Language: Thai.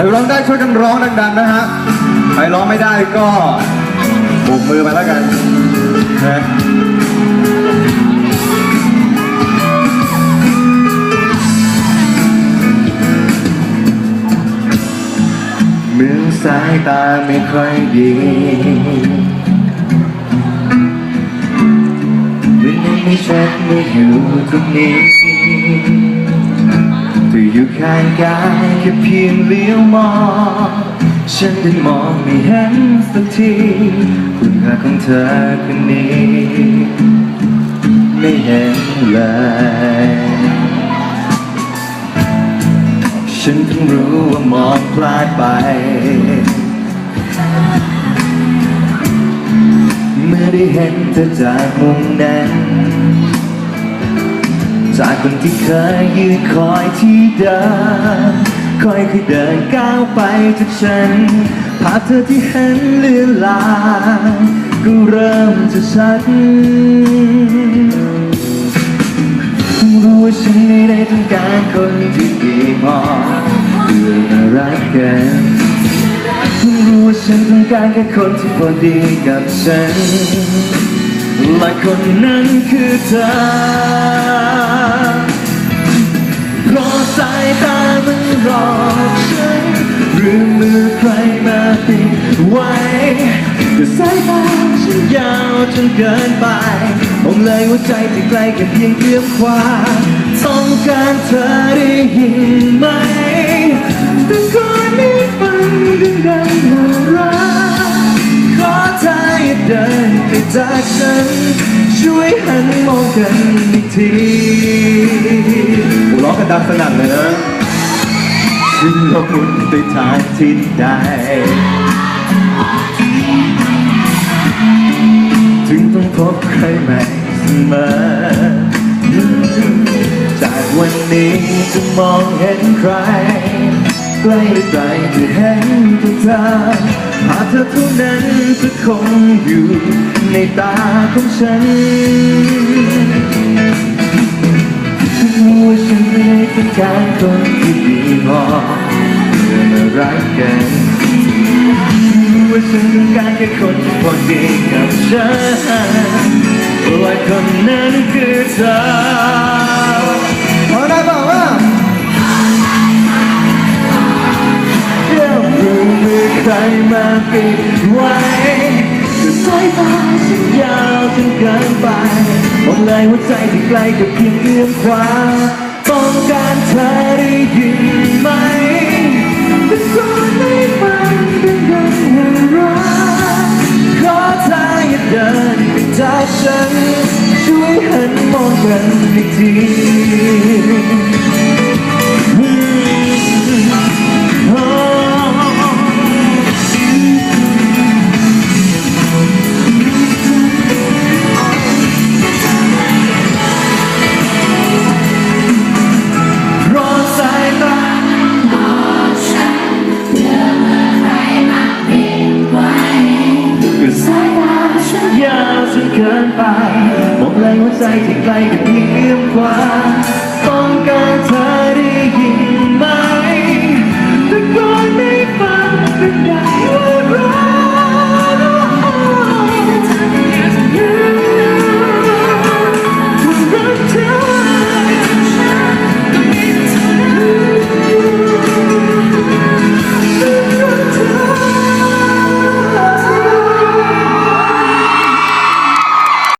ใครร้องได้ช่วยกันร้องดัง ๆ นะฮะ ใครร้องไม่ได้ก็โบกมือไปแล้วกันนะเมืองสายตาไม่ค่อยดีมันไม่ชัดไม่อยู่ตรงนี้ อยู่ข้างกายแค่เพียงเลี้ยวมอง ฉันได้มองไม่เห็นสักทีคุณค่าของเธอคนนี้ ไม่เห็นเลย ฉันเพิ่งรู้ว่ามองพลาดไป เมื่อได้เห็นเธอจากมุมนั้น จากคนที่เคยยืนคอยที่เดิมคอยคือเดินก้าวไปจากฉัน ภาพเธอที่เห็นเลือนลางก็เริ่มจะชัดรู้ว่าฉันไม่ได้ต้องการคนที่ดีพอเพื่อมารักกันรู้ว่าฉันต้องการแค่คนที่พอดีกับฉันและคนนั้นคือเธอ ราะสายตามันหลอกฉันหรือมือใครมาปิดไว้แต่สายตาฉันยาวจนเกินไปผมเลยว่าใจที่ไกลแค่เพียงเอื้อมขวาต้องการเธอได้ยินไหมแต่ก่อนนี้ฟังดังๆน่ารักขอเธออย่าเดินไปจากฉันช่วยหันมองกันอีกที ดังสนั่นเลยนะฉันลองหมุนไปทางทิศใดถึงต้องพบใครใหม่เสมอ จากวันนี้จะมองเห็นใคร ใกล้หรือไกลจะเห็นตัวเธอภาพเธอเท่านั้นจะคงอยู่ในตาของฉัน การคนที่ดีพอเพื่อมารักกันรู้ว่าฉันต้องการแค่คนที่พอดีกับฉันและคนนั้นคือเธอพอได้เปล่าว่าเรื่องมือมือใครมาปิดไว้สายตาฉันยาวจนเกินไปมองในหัวใจที่ไกลกับเพียงเอื้อมขวาต้องการ จากฉันช่วยหันมองกันอีกทีาวจนเกินไปมองเลยว่าใจที่ไกลกับเพียงเอื้อมกว่า